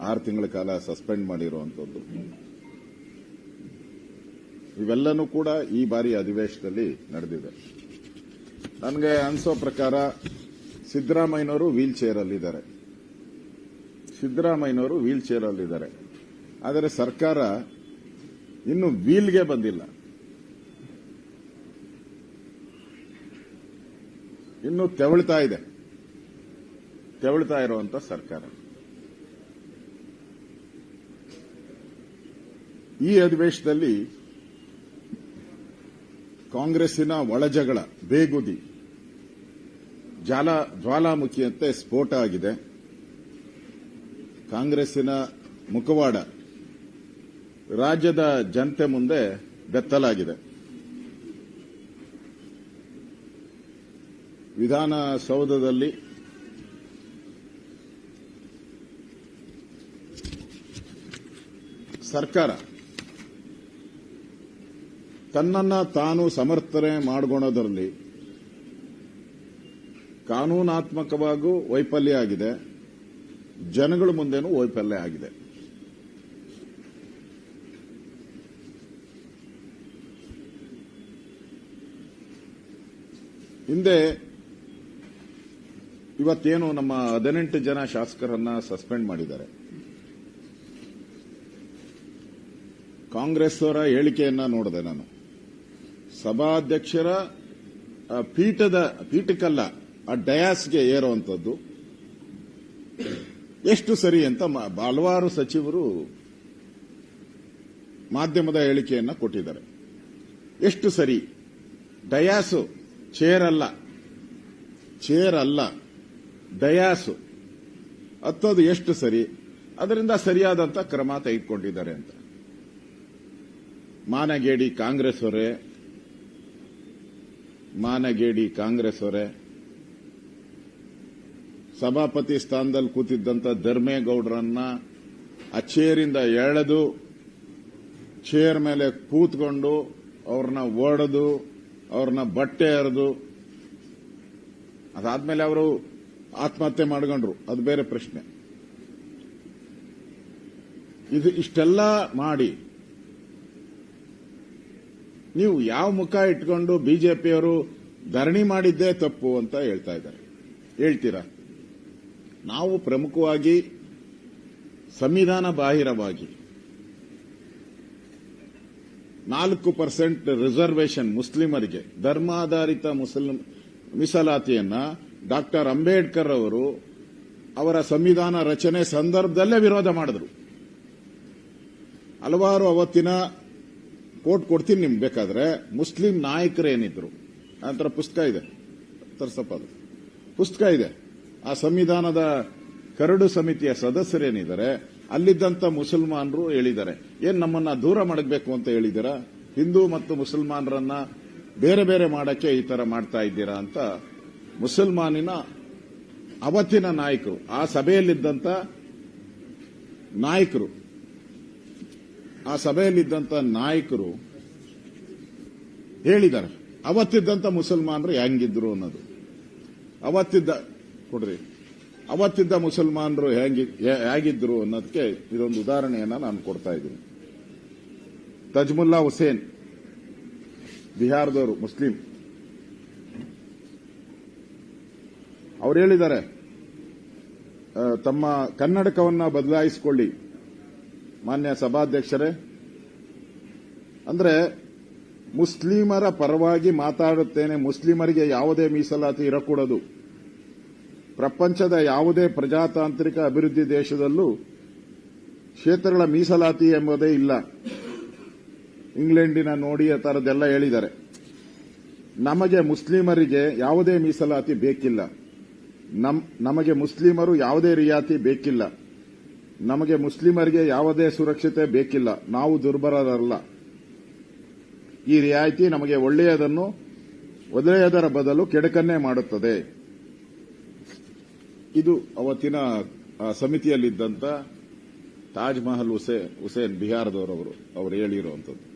ಆರು ತಿಂಗಳ ಕಾಲ ಸಸ್ಪೆಂಡ್ ಮಾಡಿರುವಂತದ್ದು ಇವೆಲ್ಲನೂ ಕೂಡ ಈ ಬಾರಿ ಅಧಿವೇಶನದಲ್ಲಿ ನಡೆದಿದೆ. ನನಗೆ ಅನಿಸೋ ಪ್ರಕಾರ ಸಿದ್ದರಾಮಯ್ಯನವರು ವೀಲ್ ಚೇರ್ ಅಲ್ಲಿದ್ದಾರೆ ಸಿದ್ದರಾಮಯ್ಯನವರು ವೀಲ್ ಚೇರ್ ಅಲ್ಲಿದ್ದಾರೆ ಆದರೆ ಸರ್ಕಾರ ಇನ್ನು ವೀಲ್ಗೆ ಬಂದಿಲ್ಲ. ಇನ್ನು ತೆವಳ್ತಾ ಇದೆ. ತೆವಳ್ತಾ ಇರುವಂತ ಸರ್ಕಾರ. ಈ ಅಧಿವೇಶನದಲ್ಲಿ ಕಾಂಗ್ರೆಸ್ಸಿನ ಒಳಜಗಳ ಬೇಗುದಿ, ಜಾಲ ಜ್ವಾಲಾಮುಖಿಯಂತೆ ಸ್ಫೋಟ ಆಗಿದೆ. ಕಾಂಗ್ರೆಸ್ಸಿನ ಮುಖವಾಡ ರಾಜ್ಯದ ಜನತೆ ಮುಂದೆ ಬೆತ್ತಲಾಗಿದೆ. ವಿಧಾನಸೌಧದಲ್ಲಿ ಸರ್ಕಾರ ತನ್ನನ್ನ ತಾನು ಸಮರ್ಥನೆ ಮಾಡಿಕೊಳ್ಳೋದರಲ್ಲಿ ಕಾನೂನಾತ್ಮಕವಾಗೂ ವೈಫಲ್ಯ ಆಗಿದೆ. ಜನಗಳ ಮುಂದೆನೂ ವೈಫಲ್ಯ ಆಗಿದೆ. ಹಿಂದೆ ಇವತ್ತೇನು ನಮ್ಮ ಹದಿನೆಂಟು ಜನ ಶಾಸಕರನ್ನ ಸಸ್ಪೆಂಡ್ ಮಾಡಿದ್ದಾರೆ. ಕಾಂಗ್ರೆಸ್ ಅವರ ಹೇಳಿಕೆಯನ್ನ ನೋಡಿದೆ ನಾನು. ಸಭಾಧ್ಯಕ್ಷರ ಪೀಠದ, ಪೀಠಕ್ಕಲ್ಲ, ಆ ಡಯಾಸ್ಗೆ ಏರುವಂತದ್ದು ಎಷ್ಟು ಸರಿ ಅಂತ ಹಲವಾರು ಸಚಿವರು ಮಾಧ್ಯಮದ ಹೇಳಿಕೆಯನ್ನ ಕೊಟ್ಟಿದ್ದಾರೆ. ಎಷ್ಟು ಸರಿ? ಡಯಾಸು ಚೇರ್ ಅಲ್ಲ ಚೇರ್ ಅಲ್ಲ ಡಯಾಸು. ಹತ್ತೋದು ಎಷ್ಟು ಸರಿ? ಅದರಿಂದ ಸರಿಯಾದಂತ ಕ್ರಮ ತೆಗೆದುಕೊಂಡಿದ್ದಾರೆ ಅಂತ. ಮಾನಗೇಡಿ ಕಾಂಗ್ರೆಸ್ ಅವರೇ ಮಾನಗೇಡಿ ಕಾಂಗ್ರೆಸ್ ಅವರೇ, ಸಭಾಪತಿ ಸ್ಥಾನದಲ್ಲಿ ಕೂತಿದ್ದಂಥ ಧರ್ಮೇಗೌಡರನ್ನ ಆ ಚೇರಿಂದ ಎಳೆದು, ಚೇರ್ ಮೇಲೆ ಕೂತ್ಕೊಂಡು ಅವ್ರನ್ನ ಒಡೆದು ಅವ್ರನ್ನ ಬಟ್ಟೆ ಹರಿದು, ಅದಾದ್ಮೇಲೆ ಅವರು ಆತ್ಮಹತ್ಯೆ ಮಾಡ್ಕೊಂಡ್ರು. ಅದು ಬೇರೆ ಪ್ರಶ್ನೆ. ಇದು ಇಷ್ಟೆಲ್ಲ ಮಾಡಿ ನೀವು ಯಾವ ಮುಖ ಇಟ್ಕೊಂಡು ಬಿಜೆಪಿಯವರು ಧರಣಿ ಮಾಡಿದ್ದೇ ತಪ್ಪು ಅಂತ ಹೇಳ್ತಾ ಇದ್ದಾರೆ. ಹೇಳ್ತೀರಾ? ನಾವು ಪ್ರಮುಖವಾಗಿ ಸಂವಿಧಾನ ಬಾಹಿರವಾಗಿ ನಾಲ್ಕು ಪರ್ಸೆಂಟ್ ರಿಸರ್ವೇಷನ್ ಮುಸ್ಲಿಮರಿಗೆ, ಧರ್ಮಾಧಾರಿತ ಮುಸ್ಲಿಂ ಮೀಸಲಾತಿಯನ್ನ ಡಾಕ್ಟರ್ ಅಂಬೇಡ್ಕರ್ ಅವರು ಅವರ ಸಂವಿಧಾನ ರಚನೆ ಸಂದರ್ಭದಲ್ಲೇ ವಿರೋಧ ಮಾಡಿದರು. ಹಲವಾರು ಅವತ್ತಿನ ಕೋಟ್ ಕೊಡ್ತೀನಿ ನಿಮ್ಗೆ ಬೇಕಾದ್ರೆ. ಮುಸ್ಲಿಂ ನಾಯಕರೇನಿದ್ರು ನಂತರ ಪುಸ್ತಕ ಇದೆ. ತರ್ಸಪ್ಪ ಅದು. ಪುಸ್ತಕ ಇದೆ. ಆ ಸಂವಿಧಾನದ ಕರಡು ಸಮಿತಿಯ ಸದಸ್ಯರೇನಿದ್ದಾರೆ, ಅಲ್ಲಿದ್ದಂತ ಮುಸಲ್ಮಾನರು ಹೇಳಿದ್ದಾರೆ. ಏನ್ ನಮ್ಮನ್ನ ದೂರ ಮಾಡಬೇಕು ಅಂತ ಹೇಳಿದ್ದೀರಾ? ಹಿಂದೂ ಮತ್ತು ಮುಸಲ್ಮಾನರನ್ನ ಬೇರೆ ಬೇರೆ ಮಾಡಕ್ಕೆ ಈ ತರ ಮಾಡ್ತಾ ಇದ್ದೀರಾ ಅಂತ ಮುಸಲ್ಮಾನಿನ ಅವತ್ತಿನ ನಾಯಕರು, ಆ ಸಭೆಯಲ್ಲಿದ್ದಂತ ನಾಯಕರು ಆ ಸಭೆಯಲ್ಲಿದ್ದಂಥ ನಾಯಕರು ಹೇಳಿದ್ದಾರೆ. ಅವತ್ತಿದ್ದಂತ ಮುಸಲ್ಮಾನರು ಹೆಂಗಿದ್ರು ಅನ್ನೋದು. ಅವತ್ತಿದ್ದ, ಕೊಡ್ರಿ. ಅವತ್ತಿದ್ದ ಮುಸಲ್ಮಾನರು ಹೇಗಿದ್ರು ಅನ್ನೋದಕ್ಕೆ ಇದೊಂದು ಉದಾಹರಣೆಯನ್ನು ನಾನು ಕೊಡ್ತಾ ಇದ್ದೀನಿ. ತಜ್ಮುಲ್ಲಾ ಹುಸೇನ್, ಬಿಹಾರದವರು, ಮುಸ್ಲಿಂ. ಅವ್ರು ಹೇಳಿದ್ದಾರೆ ತಮ್ಮ ಕನ್ನಡಕವನ್ನ ಬದಲಾಯಿಸಿಕೊಳ್ಳಿ. ಮಾನ್ಯ ಸಭಾಧ್ಯಕ್ಷರೇ, ಅಂದ್ರೆ ಮುಸ್ಲಿಮರ ಪರವಾಗಿ ಮಾತಾಡುತ್ತೇನೆ, ಮುಸ್ಲಿಮರಿಗೆ ಯಾವುದೇ ಮೀಸಲಾತಿ ಇರಕೂಡದು. ಪ್ರಪಂಚದ ಯಾವುದೇ ಪ್ರಜಾತಾಂತ್ರಿಕ ಅಭಿವೃದ್ಧಿ ದೇಶದಲ್ಲೂ ಕ್ಷೇತ್ರಗಳ ಮೀಸಲಾತಿ ಎಂಬುದೇ ಇಲ್ಲ. ಇಂಗ್ಲೆಂಡಿನ ನೋಡಿ ಆ ಥರದ್ದೆಲ್ಲ ಹೇಳಿದ್ದಾರೆ. ನಮಗೆ ಮುಸ್ಲಿಮರಿಗೆ ಯಾವುದೇ ಮೀಸಲಾತಿ ಬೇಕಿಲ್ಲ. ನಮ್, ನಮಗೆ ಮುಸ್ಲಿಮರು ಯಾವುದೇ ರಿಯಾತಿ ಬೇಕಿಲ್ಲ. ನಮಗೆ ಮುಸ್ಲಿಮರಿಗೆ ಯಾವುದೇ ಸುರಕ್ಷತೆ ಬೇಕಿಲ್ಲ. ನಾವು ದುರ್ಬಲರಲ್ಲ. ಈ ರಿಯಾಯಿತಿ ನಮಗೆ ಒಳ್ಳೆಯದನ್ನು, ಒಳ್ಳೆಯದರ ಬದಲು ಕೆಡಕನ್ನೇ ಮಾಡುತ್ತದೆ. ಇದು ಅವತ್ತಿನ ಸಮಿತಿಯಲ್ಲಿದ್ದಂಥ ತಾಜ್ ಮಹಲ್ ಹುಸೇನ್ ಹುಸೇನ್ ಬಿಹಾರದವರವರು, ಅವರು ಹೇಳಿರುವಂಥದ್ದು.